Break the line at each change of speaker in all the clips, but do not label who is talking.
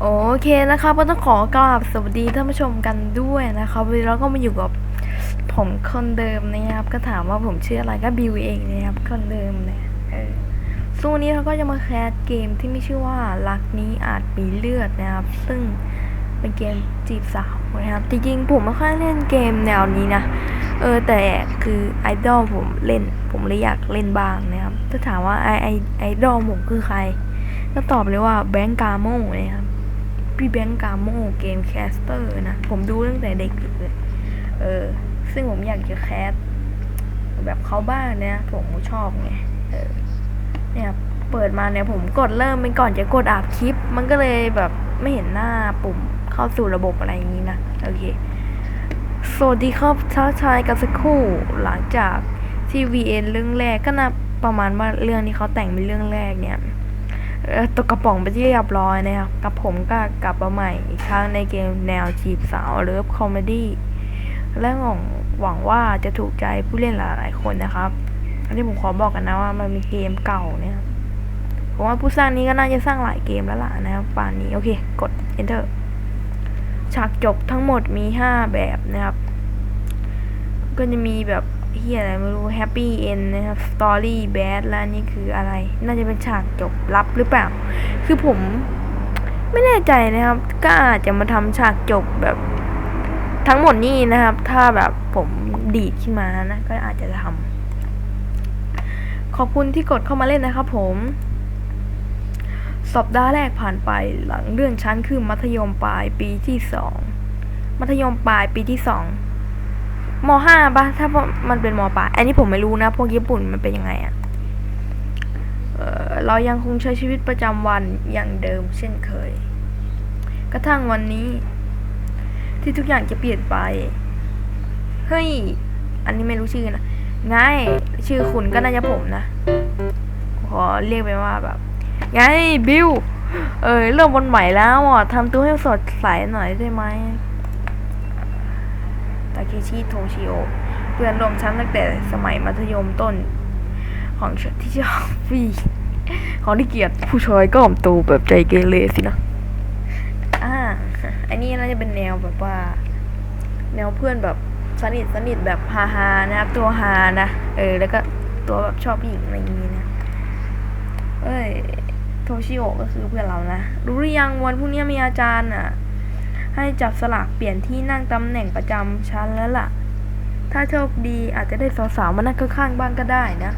โอเคนะครับก็ต้องขอกราบสวัสดีท่านผู้ชมกันด้วยนะครับวันนี้เราก็มาอยู่กับผมคนเดิมนะครับ ก็ถามว่าผมชื่ออะไรก็บิวเองนะครับคนเดิมเนี่ยเออซึ่งวันนี้เราก็จะมาแคสเกมที่มีชื่อว่ารักนี้อาจมีเลือดนะครับ ซึ่งเป็นเกมจีบสาวนะครับจริงๆผมไม่ค่อยเล่นเกมแนวนี้นะเออแต่คือไอดอลผมเล่น ผมเลยอยากเล่นบ้างนะครับถ้าถามว่าไอไอไอดอลผมคือใคร ก็ตอบเลยว่าแบงก์กาโมนะครับ พี่แบงก์กาโมเกมแคสเตอร์นะ ผมดูตั้งแต่เด็กเลย เออ ซึ่งผมอยากจะแคสแบบเขาบ้างเนี่ย ผมชอบไง เออ เนี่ยเปิดมาเนี่ยผมกดเริ่มเป็นก่อนจะกดอัดคลิป มันก็เลยแบบไม่เห็นหน้าปุ่มเข้าสู่ระบบอะไรอย่างนี้นะ โอเค สวัสดีครับท้าชายกันสักครู่หลังจากที่ VN เรื่องแรกก็นะประมาณว่าเรื่องที่เขาแต่งเป็นเรื่องแรกเนี่ย ตกกระป๋องไปที่เรียบร้อยนะครับกับผมก็กลับมาใหม่อีกครั้งในเกมแนวจีบสาวเลิฟคอมเมดี้และหวังหวังว่าจะถูกใจผู้เล่นหลายๆคนนะครับอันนี้ผมขอบอกกันนะว่ามันเป็นเกมเก่าเนี่ยผมว่าผู้สร้างนี้ก็น่าจะสร้างหลายเกมแล้วล่ะนะครับป่านนี้โอเค กด enter ฉากจบทั้งหมดมี 5 แบบนะครับ ก็จะมีแบบ เฮียอะไรไม่รู้ Happy End นนะครับ Story Bad และอันนี่คืออะไร น่าจะเป็นฉากจบลับหรือเปล่า คือผมไม่แน่ใจนะครับ ก็อาจจะมาทำฉากจบแบบ ทั้งหมดนี่นะครับ ถ้าแบบผมดีดขึ้นมานะ ก็อาจจะทำขอบคุณที่กดเข้ามาเล่นนะครับผมสัปดาห์แรกผ่านไปหลังเรื่องชั้นคือมัธยมปลายปีที่สองมัธยมปลายปีที่สอง มห้าปะถ้ามันเป็นมปลายอันนี้ผมไม่รู้นะ พวกญี่ปุ่นมันเป็นยังไงอะเออเรายังคงใช้ชีวิตประจำวันอย่างเดิมเช่นเคย กระทั่งวันนี้ ที่ทุกอย่างจะเปลี่ยนไป เฮ้ย อันนี้ไม่รู้ชื่อนะง่ายชื่อคุณก็น่าจะผมนะ ขอเรียกไปว่าแบบไงบิว เออเริ่มวันใหม่แล้วอะทำตัวให้สดใสหน่อยได้ไหม เคชิโทชิโอเพื่อนร่วมชั้นตั้งแต่สมัยมัธยมต้น ของที่ชอบฟีของที่เกียรติผู้ชายก็อมตูแบบใจเกเรสินะอ่าอันนี้น่าจะเป็นแนวแบบว่า แนวเพื่อนแบบสนิทสนิทแบบฮาฮาๆนะครับ ตัวฮานะเออ แล้วก็ตัวแบบชอบผู้หญิงอะไรอย่างนี้นะ เอ้ยโทชิโอก็คือเพื่อนเรานะ รู้หรือยังวันพรุ่งนี้มีอาจารย์อะ ให้จับสลากเปลี่ยนที่นั่งตำแหน่งประจำชั้นแล้วล่ะ ถ้าโชคดีอาจจะได้สาวๆมานั่งข้างๆบ้างก็ได้นะ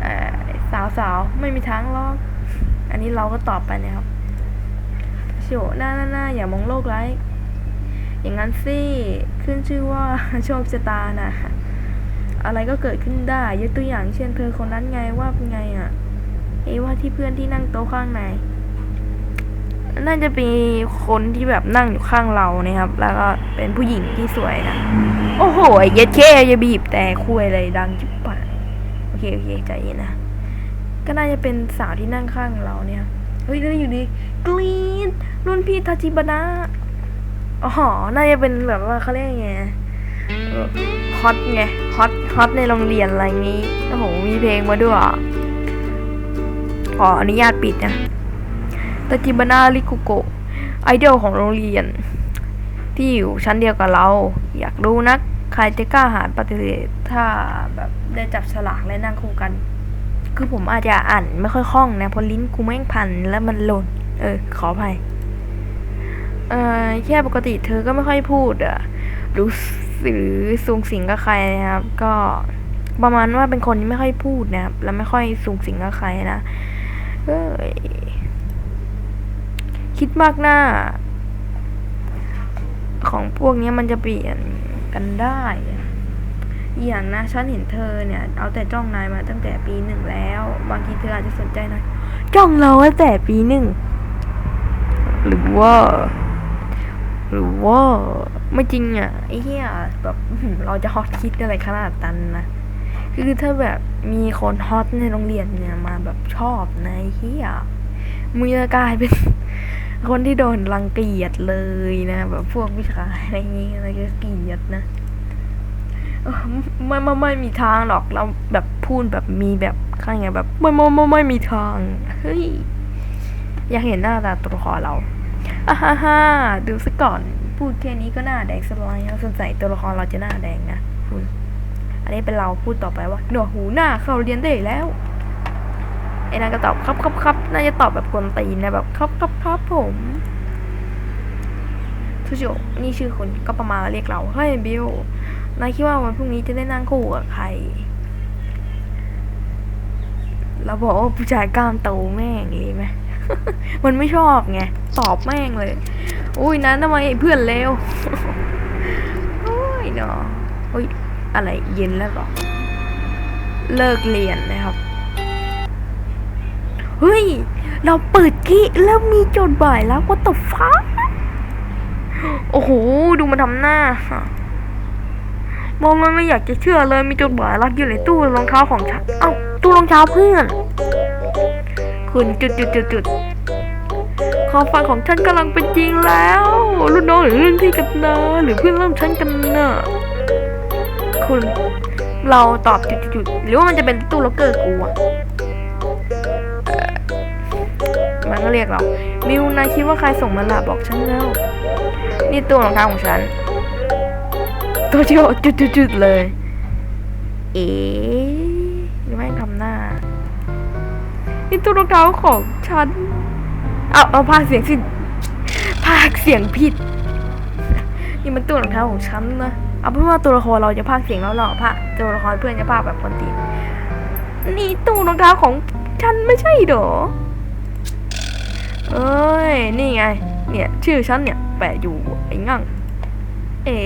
เอ่อสาวๆไม่มีทางหรอก อันนี้เราก็ตอบไปนะครับโฉหน้าหน้าหน้าอย่ามองโลกไร้อย่างนั้นสิ ขึ้นชื่อว่าโชคชะตานะอะไรก็เกิดขึ้นได้ยกตัวอย่างเช่นเธอคนนั้นไงว่าเป็นไงอะ เอว่าที่เพื่อนที่นั่งโต๊ะข้างใน น่าจะเป็นคนที่แบบนั่งอยู่ข้างเรานะครับ แล้วก็เป็นผู้หญิงที่สวยนะ โอ้โหไอ้เย็ดเคจะบีบแต่คุยอะไรดังจิบปะโอเคโอเคใจเย็นนะ ก็น่าจะเป็นสาวที่นั่งข้างเราเนี่ย เฮ้ยแล้วอยู่ดีกรีนรุ่นพี่ทาจิบานะอ๋อ น่าจะเป็นแบบว่าเขาเรียกไงฮอตไงฮอตฮอตในโรงเรียนอะไรงี้ โอ้โห มีเพลงมาด้วยอะขออนุญาตปิดนะ ตาจิบานาริคุโกะไอดอลของโรงเรียน ที่อยู่ชั้นเดียวกับเรา อยากรู้นัก ใครจะกล้าหาญปฏิเสธถ้าแบบได้จับฉลากและนั่งคู่กัน คือผมอาจจะอ่านไม่ค่อยคล่องนะเพราะลิ้นกูแม่งพันแล้วมันหล่น เออ ขออภัยเออแค่ปกติเธอก็ไม่ค่อยพูดอะหรือหรือสูงสิงกับใครนะครับ ก็ประมาณว่าเป็นคนที่ไม่ค่อยพูดนะครับ แล้วไม่ค่อยสูงสิงกับใครนะเอ้ย คิดมากหน้า ของพวกนี้มันจะเปลี่ยนกันได้อย่างนะฉันเห็นเธอเนี่ย เอาแต่จ้องนายมาตั้งแต่ปีหนึ่งแล้ว บางทีเธออาจจะสนใจนายจ้องเราตั้งแต่ปีหนึ่งหรือว่าหรือว่าไม่จริงอะไอ้เหี้ยแบบเราจะฮอตคิดอะไรขนาดนั้นนะคือถ้าแบบมีคนฮอตในโรงเรียนเนี่ยมาแบบชอบนะไอ้เหี้ยมึงจะกลายเป็น คนที่โดนรังเกียจเลยนะ แบบพวกผู้ชายอะไรอย่างงี้อะไรก็เกลียดนะไม่ไม่ไม่มีทางหรอกเราแบบพูดแบบมีแบบข้างไงแบบไม่ไม่ไม่ไม่มีทางเฮ้ยอยากเห็นหน้าตาตัวละครเราอ่าฮ่าฮ่าดูซะก่อน พูดแค่นี้ก็หน้าแดงสลายแล้วสงสัยตัวละครเราจะหน้าแดงนะคุณอันนี้เป็นเราพูดต่อไปว่าหนวกหูหน้าเข้าเรียนได้แล้ว อ้นั่นก็ตอบครับครับครับน่าจะตอบแบบกวนตีนนะแบบครับครับครับผมทุกโจนี่ชื่อคุณก็ประมาณเรียกเราเฮ้ยบิลนายคิดว่าวันพรุ่งนี้จะได้นั่งคู่กับใครเราบอกว่าผู้ชายกล้ามโตแม่งเลยไหมมันไม่ชอบไงตอบแม่งเลยอุ้ยนั้นทำไมเพื่อนเลวโอ้ยเนาะอุ้ยอะไรเย็นแล้วเหรอเลิกเรียนนะครับ เฮ้ย เราเปิดกี้แล้วมีจดหมายแล้วว่าตบฟ้า โอ้โห ดูมันทำหน้ามองมันไม่อยากจะเชื่อเลยมีจดหมายรักอยู่ในตู้รองเท้าของฉัน เอ้าตู้รองเท้าเพื่อน คุณจุดจุดจุดจุดความฝันของฉันกำลังเป็นจริงแล้ว รุ่นน้องหรือรุ่นพี่กันนะหรือเพื่อนร่วมชั้นกันนะคุณเราตอบจุดจุดจุดหรือว่ามันจะเป็นตู้ล็อกเกอร์กูอะ เรียกเรามิวนายคิดว่าใครส่งมาล่ะบอกฉันแล้วนี่ตู้รองเท้าของฉัน ตัวที่บอกจุดจุดจุดเลย เอ๊ะแม่ทำหน้า นี่ตู้รองเท้าของฉัน เอาเอาพากเสียงสิพากเสียงผิด นี่มันตู้รองเท้าของฉันนะเอาเป็นว่าตัวละครเราจะพากเสียงแล้วหรอพากตัวละครเพื่อนจะพากแบบคนตีนนี่ตู้รองเท้าของฉันไม่ใช่เหรอ เอ้ย นี่ไง เนี่ย ชื่อฉันเนี่ย แปะอยู่ไอ้งั่ง เอ๋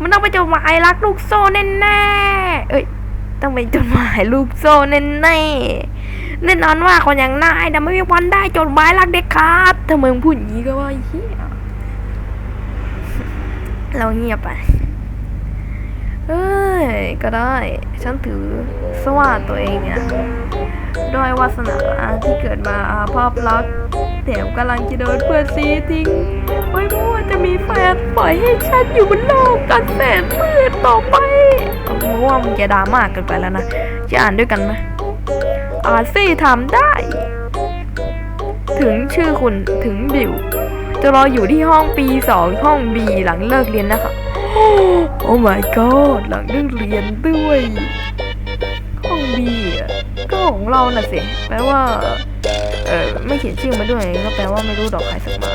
มันต้องเป็นจดหมายรักลูกโซ่แน่ๆเอ้ย ต้องเป็นจดหมายลูกโซ่แน่ๆแน่นอนว่าคนอย่างนายนะไม่มีวันได้จดหมายรักเด็กขาดถ้ามึงพูดอย่างนี้ก็ว่าเฮียเราเงียบไปเอ้ย ก็ได้ ฉันถือสว่าตัวเองเนี่ย ด้วยวาสนาที่เกิดมาอาภาพรักแถมกำลังจะโดนเพื่อนซีทิ้งไว้ไม่วจะมีแฟนปล่อยให้ฉันอยู่บนโลกกันแสนมืดต่อไปมึงว่ามึงจะดราม่าเกินไปแล้วนะ จะอ่านด้วยกันไหมอ่านสิทำได้ ถึงชื่อคุณถึงบิว จะรออยู่ที่ห้องปีสองห้องบีหลังเลิกเรียนนะคะ โอ้ my god หลังเลิกเรียนด้วย ห้องบี ของเราน่ะสิแปลว่า เออไม่เขียนชื่อมาด้วยก็แปลว่าไม่รู้ดอกใครสักมา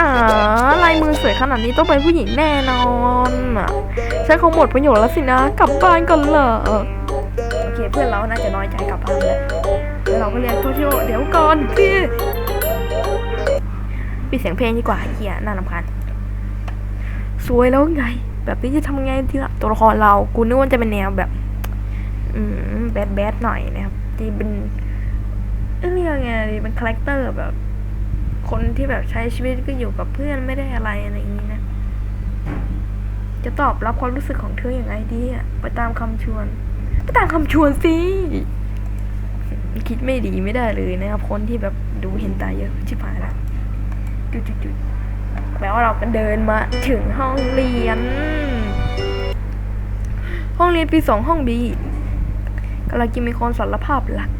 อ่าลายมือสวยขนาดนี้ต้องเป็นผู้หญิงแน่นอนอะฉันคงหมดประโยชน์แล้วสินะกลับบ้านก่อนเหรอโอเคเพื่อนเราน่าจะน้อยใจกลับบ้านแล้วแล้วเราก็เรียกโทชิโอเดี๋ยวก่อนพี่ปิดเสียงเพลงดีกว่าเฮียน่ารำคาญสวยแล้วไง แบบนี้จะทำไงทีละตัวละครเรา กูนึกว่าจะเป็นแนวแบบ อืมแบดแบดหน่อยนะครับที่เป็นเอ้ยเรียกไงดีเป็นคาแรคเตอร์แบบ คนที่แบบใช้ชีวิตก็อยู่กับเพื่อนไม่ได้อะไรอะไรอย่างนี้นะ จะตอบรับความรู้สึกของเธออย่างไรดีอะไปตามคำชวนไปตามคำชวนสิคิดไม่ดีไม่ได้เลยนะครับ คนที่แบบดูเห็นตาเยอะชิบหายละจุดจุดจุดแปลว่าเราก็เดินมาถึงห้องเรียน ห้องเรียนปีสองห้องบี กำลังจะมีคนสารภาพหลัก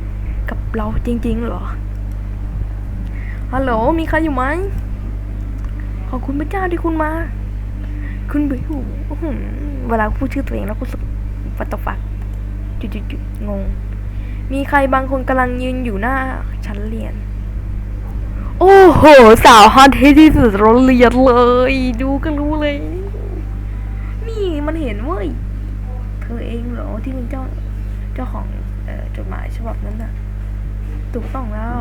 กับเราจริงๆเหรอ ฮัลโหล มีใครอยู่ไหม ขอบคุณพระเจ้าที่คุณมา คุณบิวเวลาพูดชื่อตัวเองแล้วก็สึกฟัตฟักจุดจุดจุดงง มีใครบางคนกำลังยืนอยู่หน้าชั้นเรียน โอ้โห สาวฮอตที่สุดโรงเรียนเลย ดูก็รู้เลย นี่มันเห็นเว้ย เธอเองเหรอที่เป็นเจ้า จ้าของออจดหมายฉบับนั้นน่ะ ถูกต้องแล้ว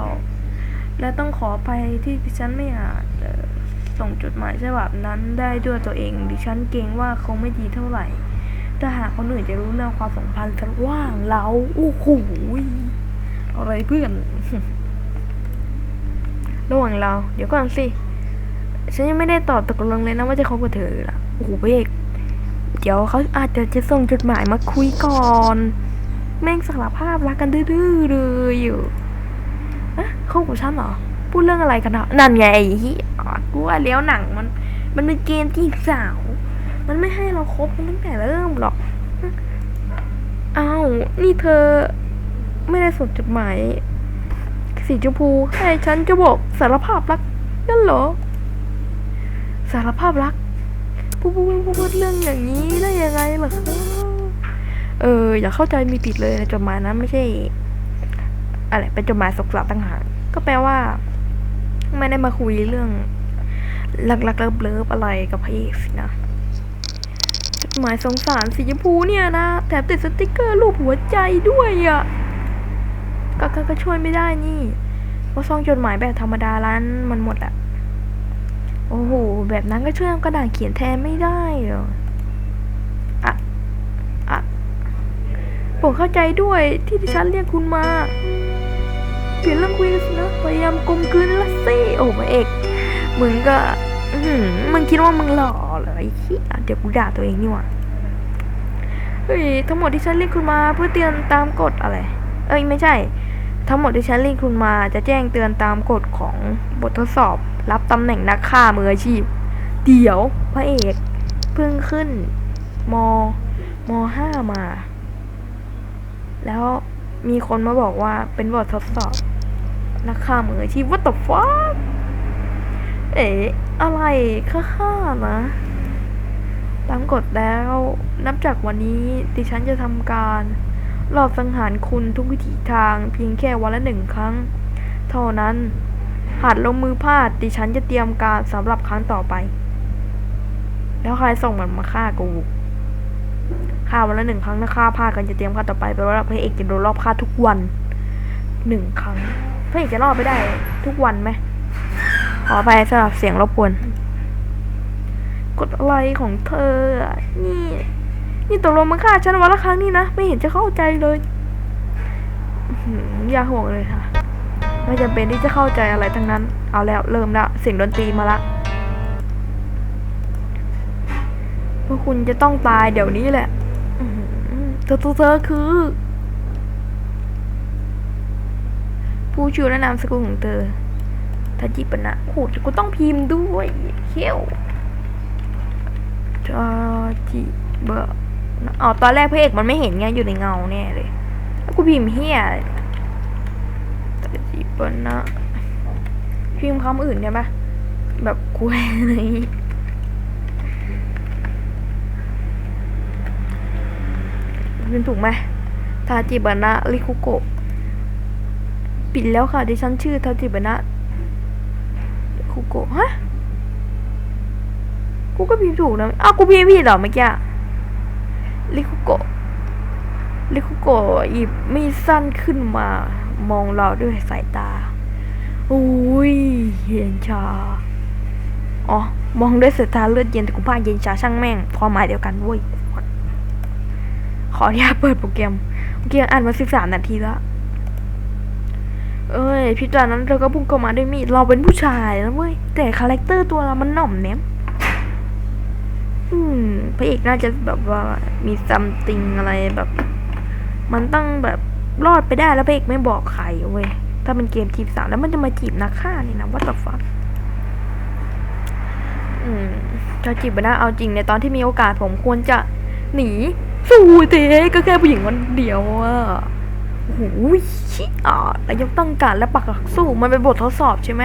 และต้องขอไปที่ดิฉันไม่อาจส่งจดหมายฉบับนั้นได้ด้วยตัวเอง ดิฉันเกรงว่าคงไม่ดีเท่าไหร่ ถ้าหากคนอื่นจะรู้เรื่องความสัมพันธ์ระหว่างเราโอ้โหยอะไรเพื่อน ระหว่างเรา เดี๋ยวก่อนสิ ฉันยังไม่ได้ตอบตกลงเลยนะว่าจะคบกับเธอละโอ้โหเอกเดี๋ยวเขาอาจจะจะส่งจดหมายมาคุยก่อน แม่งสารภาพรักกันดื้อๆเลยอยู่อะคบกับฉันเหรอ พูดเรื่องอะไรกันอะนั่นไงไอ้เหี้ยกูว่าแล้วหนังมัน มันเป็นเกมจีบสาว มันไม่ให้เราคบกันตั้งแต่เริ่มหรอกอ้าวนี่เธอ ไม่ได้ส่งจดหมายสีชมพูให้ฉันจะบอกสารภาพรักนั่นเหรอ สารภาพรักพูดพูดพูดพูดเรื่องอย่างนี้ได้ยังไงล่ะคะ เออ อย่าเข้าใจมีผิดเลยในจดหมายนั้นไม่ใช่ อะไรเป็นจดหมายสกสารต่างหากก็แปลว่า ไม่ได้มาคุยเรื่องลักๆเลิฟๆอะไรกับพระเอกสินะจดหมายสงสารสีชมพูเนี่ยนะแถมติดสติกเกอร์รูปหัวใจด้วยอะ่ะก็ก็ก็ช่วยไม่ได้นี่เพราะซองจดหมายแบบธรรมดาร้านมันหมดอะโอ้โห แบบนั้นก็ช่วยกระดาษเขียนแทนไม่ได้เหรออะอะ ผมเข้าใจด้วยที่ดิฉันเรียกคุณมา เปลี่ยนเรื่องคุยกันนะ พยายามกลมกลืนละสิโอ้พระเอกมึงก็มึงคิดว่ามึงหล่อเหรอไอ้ขี้ยเดี๋ยวกูด่าตัวเองนี่หว่าเฮ้ยทั้งหมดที่ฉันเรียกคุณมาเพื่อเตือนตามกฎอะไร เอ้ยไม่ใช่ ทั้งหมดที่ฉันเรียกคุณมาจะแจ้งเตือนตามกฎของบททดสอบ รับตำแหน่งนักฆ่ามืออาชีพ เดี๋ยวพระเอกเพิ่งขึ้นมมห้ามา แล้วมีคนมาบอกว่าเป็นบททดสอบนักฆ่ามืออาชีพ what the fuck เอ๋อะไรค่าค่านะตามกฎแล้วนับจากวันนี้ดิฉันจะทำการรอบสังหารคุณทุกวิถีทางเพียงแค่วันละหนึ่งครั้ง เท่านั้น หากลงมือพลาดดิฉันจะเตรียมการสำหรับครั้งต่อไป แล้วใครส่งมันมาฆ่ากู ฆ่าวันละหนึ่งครั้งถ้าฆ่าพลาดกันจะเตรียมฆ่าต่อไปแปลว่าพระเอกจะโดนรอบฆ่าทุกวันหนึ่งครั้งพระเอกจะรอดไปได้ทุกวันไหมขอไปสำหรับเสียงรบกวนกดอะไรของเธอ นี่ นี่ตกลงมาฆ่าฉันวันละครั้งนี่นะ ไม่เห็นจะเข้าใจเลย อย่าห่วงเลยค่ะ ไม่จำเป็นที่จะเข้าใจอะไรทั้งนั้น เอาแล้วเริ่มแล้วเสียงดนตรีมาละพวกคุณจะต้องตายเดี๋ยวนี้แหละ เธอตัวเธอคือ ผู้ชื่อและนามสกุลของเธอทาจิปนะโหดกูต้องพิมพ์ด้วยเขี้ยวทาจิบะนะอ๋อตอนแรกพระเอกมันไม่เห็นไงอยู่ในเงาแน่เลยแล้วกูพิมพ์เฮียทาจิปนะพิมพ์คำอื่นได้ปะแบบกูอะไร อย่างงี้พิมพ์ถูกไหมทาจิบะนะริคุโกะปิดแล้วค่ะดิฉันชื่อทาจิบะนะคุโกะฮะกูก็พิมพ์ถูกนะอ้าวกูพิมพ์ผิดเหรอเมื่อกี้อะลิคุโกะลิคุโกะหยิบมีดสั้นขึ้นมามองเราด้วยสายตาอุ้ยเย็นชา อ๋อ มองด้วยสายตาเลือดเย็นแต่กูพาเย็นชาช่างแม่งความหมายเดียวกันเว้ย ขออนุญาตเปิดโปรแกรมเมื่อกี้อ่านมาสิบสามนาทีแล้ว เอ้ยพี่ตอนนั้นเธอก็พุ่งเข้ามาด้วยมีดเราเป็นผู้ชายนะเว้ยแต่คาแรคเตอร์ตัวเรามันหน่อมแนมอืมพระเอกน่าจะแบบว่ามีซัมติงอะไรแบบ มันต้องแบบรอดไปได้แล้วพระเอกไม่บอกใครเว้ยถ้าเป็นเกมจีบสาวแล้วมันจะมาจีบนักฆ่านี่นะวัตถุฟักอืมจะจีบไปนะเอาจริงในตอนที่มีโอกาสผมควรจะหนี สู้เจ๊ก็แค่ผู้หญิงคนเดียวอะโอ้โหชิอะนายกตั้งการและปักหลักสู้มันเป็นบททดสอบใช่ไหม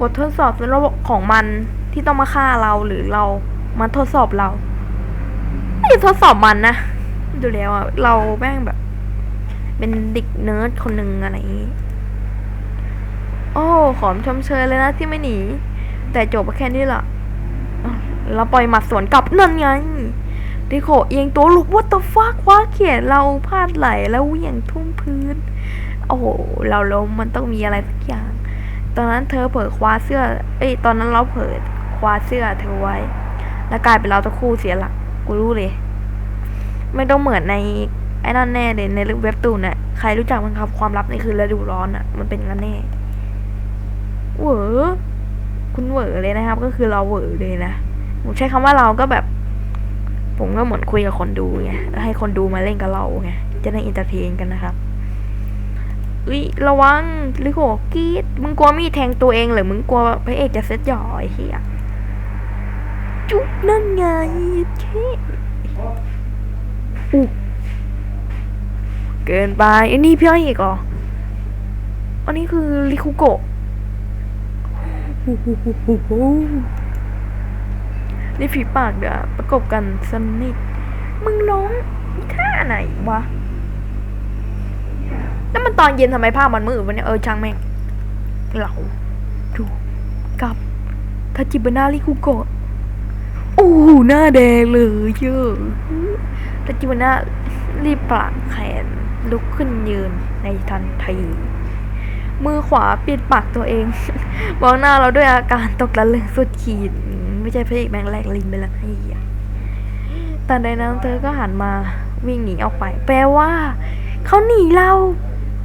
บททดสอบเป็นระบบของมันที่ต้องมาฆ่าเราหรือเรา มันทดสอบเราไม่ทดสอบมันนะดูแล้วอะเราแม่งแบบ เป็นเด็กเนิร์ดคนหนึ่งอะไรอย่างงี้โอ้ขอมชมเชยเลยนะที่ไม่หนี แต่จบแค่นี้ละอะเราปล่อยหมัดสวนกลับนั่นไง ดิโคเอียงตัวลุกว่าตฟักว่าเขียนเราพลาดไหลแล้วเหวี่ยงทุ่มพื้น โอ้โห เราล้มมันต้องมีอะไรสักอย่าง ตอนนั้นเธอเผลอคว้าเสื้อ เอ้ย ตอนนั้นเราเผลอคว้าเสื้อเธอไว้ แล้วกลายเป็นเราตะคู่เสียหลัก กูรู้เลย ไม่ต้องเหมือนในไอ้นั่นแน่เลยในเว็บตูนน่ะใครรู้จักมันครับความลับในคืนฤดูร้อนอะ มันเป็นกันแน่เวอคุณเวอเลยนะครับ ก็คือเราเวอเลยนะผมใช้คำว่าเราก็แบบ ผมก็เหมือนคุยกับคนดูไงแล้วให้คนดูมาเล่นกับเราไงจะได้อินเตอร์เทนกันนะครับอุ้ยระวังลิโกกีดมึงกลัวมีดแทงตัวเองหรือมึงกลัวพระเอกจะเซตหย่อไอ้เหี้ยจุ๊บนั่นไงเท่อู้เกินไปอ้นี่พี่เอกเหรออันนี้คือริคุโกะ โอ้โหโอ้โหโอ้โหนี่ฝีปากเดี๋ยวประกบกันสนิทมึงร้องท่าไหนวะแล้วมันตอนเย็นทำไมภาพมันมืดวะเนี่ยเออช่างแม่งเราดูกับทาจิบนาริคุโกะโอ้หน้าแดงเลยเยอะทาจิบนารีบปะแขนลุกขึ้นยืนในทันทีมือขวาปิดปากตัวเองมองหน้าเราด้วยอาการตกตะลึงสุดขีด ไม่ใช่พระเอกแมงแหลกลินไปแล้วไอ้เหี้ยแต่ในนั้นเธอก็หันมาวิ่งหนีออกไป แปลว่า เขาหนีเรา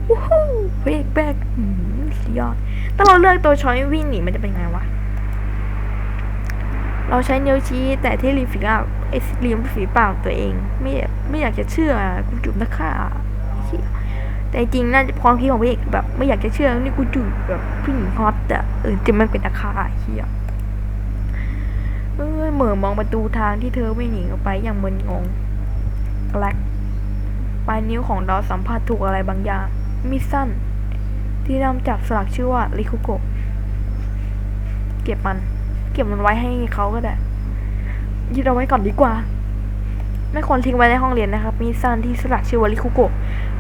วู้ฮู้พระเอกแบกสุดยอดถ้าเราเลือกตัวช้อยวิ่งหนีมันจะเป็นไงวะ เราใช้นิ้วชี้แต่ที่ริมฝีปากไอ้ริมฝีปากตัวเอง ไม่ไม่อยากจะเชื่อกูจุบนักฆ่าไอ้เฮียแต่จริงๆน่าจะความคิดของพี่เอกแบบ ไม่อยากจะเชื่อนี่กูจูบแบบผู้หญิงฮอตอะเออจะมันเป็นตาคาเฮีย เหม่อมองประตูทางที่เธอวิ่งหนีออกไปอย่างมึนงงแกลกปลายนิ้วของเราสัมผัสถูกอะไรบางอย่าง มีดสั้น ที่นำจับสลักชื่อว่าริคุโกะเก็บมัน เก็บมันไว้ให้เขาก็ได้ยึดเอาไว้ก่อนดีกว่า ไม่ควรทิ้งไว้ในห้องเรียนนะครับ มีดสั้นที่สลักชื่อว่าริคุโกะ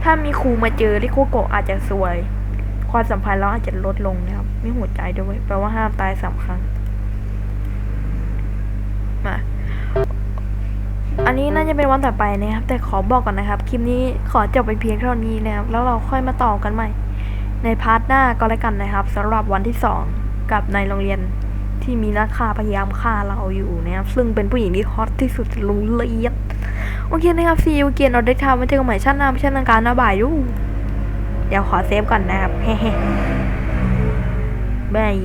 ถ้ามีครูมาเจอริโคโกะอาจจะซวย ความสัมพันธ์เราอาจจะลดลงนะครับ ไม่หัวใจด้วยแปลว่าห้ามตายสามครั้ง มา อั น่าจะเป็นวันต่อไปนะครับ แต่ขอบอกก่อนนะครับ คลิปนี้ขอจบไปเพียงเท่านี้นะครับ แล้วเราค่อยมาต่อกันใหม่ ในพาร์ทหน้าก็แล้วกันนะครับสำหรับวันที่สองกับในโรงเรียนที่มีนักฆ่าพยายามฆ่าเราอยู่นะครับ ซึ่งเป็นผู้หญิงที่ฮอตที่สุดโรงเรียนโอเคนะครับซีอูเกียนเราได้ทำมาเจอกันใหม่ชั้นหน้าไม่ใช่ทางการนะบ่ายดูเดี๋ยวขอเซฟก่อนนะครับเฮ้ๆบาย